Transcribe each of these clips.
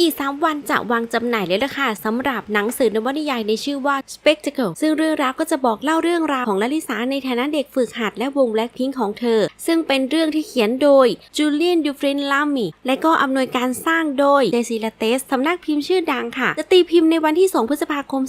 อีก 3 วันจะวางจำหน่ายเลยล่ะค่ะสำหรับหนังสือนวนิยายในชื่อว่า Spectacle ซึ่งเรื่องราวก็จะบอกเล่าเรื่องราวของลลิสาในฐานะเด็กฝึกหัดและวง Blackpink ของเธอ ซึ่งเป็นเรื่องที่เขียนโดย Julian Dufresne Lamy และก็อำนวยการสร้างโดย Daisy Lattes สำนักพิมพ์ชื่อดังค่ะ จะตีพิมพ์ในวันที่ 2 พฤษภาคม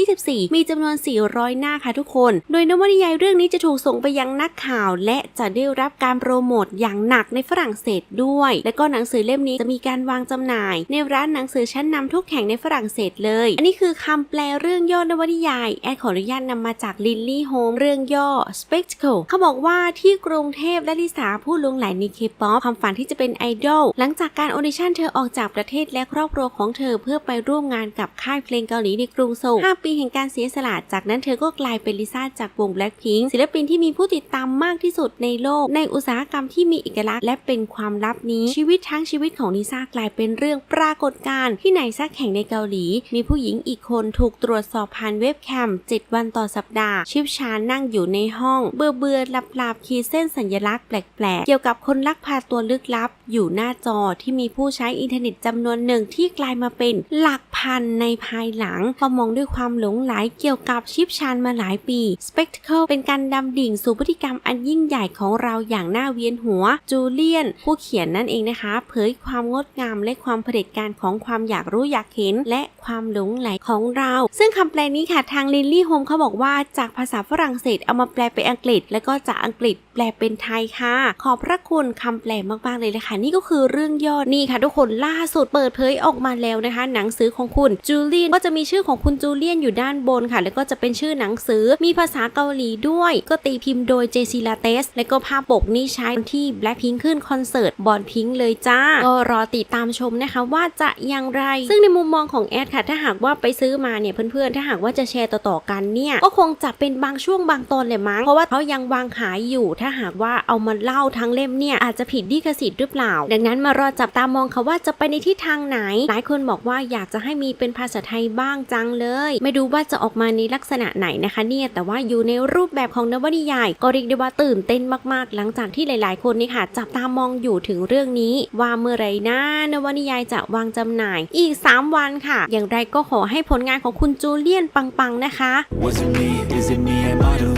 2024 มีจำนวน 400 หน้าค่ะทุกคน โดยนวนิยายเรื่องนี้จะถูกส่งไปยังนักข่าว และจะได้รับการโปรโมทอย่างหนักในฝรั่งเศสด้วย และก็หนังสือเล่มนี้จะมีการวางจำหน่ายในร้านหนังสือชั้นนำทุกแห่งในฝรั่งเศสเลย อันนี้คือคำแปลเรื่องย่อนวนิยาย แอดขออนุญาตนำมาจากลินลี่โฮมเรื่องย่อ Spectacle เขาบอกว่าที่กรุงเทพและลิสาผู้ลงไหลในเคป๊อปความฝันที่จะเป็นไอดอลหลังจากการออดิชั่นเธอออกจากประเทศและครอบครัวของเธอเพื่อไปร่วมงานกับค่ายเพลงเกาหลีในกรุงโซล5ปีแห่งการเสียสละจากนั้นเธอก็กลายเป็นลิซ่าจากวง Blackpink ศิลปินที่มีผู้ติดตามมากที่สุดในโลก ในอุตสาหกรรมที่มีเอกลักษณ์และเป็นความลับนี้ชีวิตทั้งชีวิตของลิซ่ากลายเป็นเรื่องปรากฏการณ์ที่ไหนสักแห่งในเกาหลี มีผู้หญิงอีกคนถูกตรวจสอบผ่านเว็บแคม 7 วันต่อสัปดาห์ชิปชานนั่งอยู่ในห้อง เบื่อเบื่อหลับหลับขีดเส้นสัญลักษณ์แปลกๆ เกี่ยวกับคนลักพาตัวลึกลับ อยู่หน้าจอที่มีผู้ใช้อินเทอร์เน็ตจำนวนหนึ่งที่กลายมาเป็นหลัก พันในภายหลังก็มองด้วยความหลงไหลเกี่ยวกับชิปชานมาหลายปี Spectacle เป็นการดำดิ่งสู่พฤติกรรมอันยิ่งใหญ่ของเราอย่างน่าเวียนหัว จูเลียน ผู้เขียนนั่นเองนะคะ เผยความงดงามและความเผด็จการของความอยากรู้อยากเห็น และความหลงไหลของเรา ซึ่งคำแปลนี้ค่ะทางลิลลี่โฮมเขาบอกว่าจากภาษาฝรั่งเศสเอามาแปลเป็นอังกฤษ แล้วก็จากอังกฤษแปลเป็นไทยค่ะ ขอบพระคุณคำแปลมากๆเลยนะคะนี่ก็คือเรื่องย่อนี่ค่ะ ทุกคนล่าสุดเปิดเผยออกมาแล้วนะคะ หนังสือของคุณจูเลียนก็จะมีชื่อของคุณจูเลียนอยู่ด้านบนค่ะ แล้วก็จะเป็นชื่อหนังสือมีภาษาเกาหลีด้วย ก็ตีพิมพ์โดยเจซิลาเตสและก็ภาพปกนี่ใช้ที่ Blackpink ขึ้นคอนเสิร์ตบอลพิงเลยจ้า ก็รอติดตามชมนะคะว่าจะอย่างไร ซึ่งในมุมมองของแอดค่ะ ถ้าหากว่าไปซื้อมาเนี่ยเพื่อนๆ ถ้าหากว่าจะแชร์ต่อๆกันเนี่ย ก็คงจะเป็นบางช่วงบางตอนเลยมั้ง เพราะว่าเขายังวางขายอยู่ ถ้าหากว่าเอามาเล่าทั้งเล่มเนี่ยอาจจะผิดลิขสิทธิ์หรือเปล่า ดังนั้นมารอจับตามองค่ะว่าจะไปในทิศทางไหน หลายคนบอกว่าอยากจะให้มีเป็นภาษาไทยบ้างจังเลย ไม่รู้ว่าจะออกมาในลักษณะไหนนะคะเนี่ยแต่ว่าอยู่ในรูปแบบของนวนิยาย ก็เรียกได้ว่าตื่นเต้นมากๆ หลังจากที่หลาย ๆ คนนี่ค่ะ จับตามองอยู่ถึงเรื่องนี้ ว่าเมื่อไรนะนวนิยายจะวางจำหน่าย อีก 3 วันค่ะ อย่างไรก็ขอให้ผลงานของคุณจูเลียนปัง ๆ นะคะ Was it me? Is it me? Am I deluded?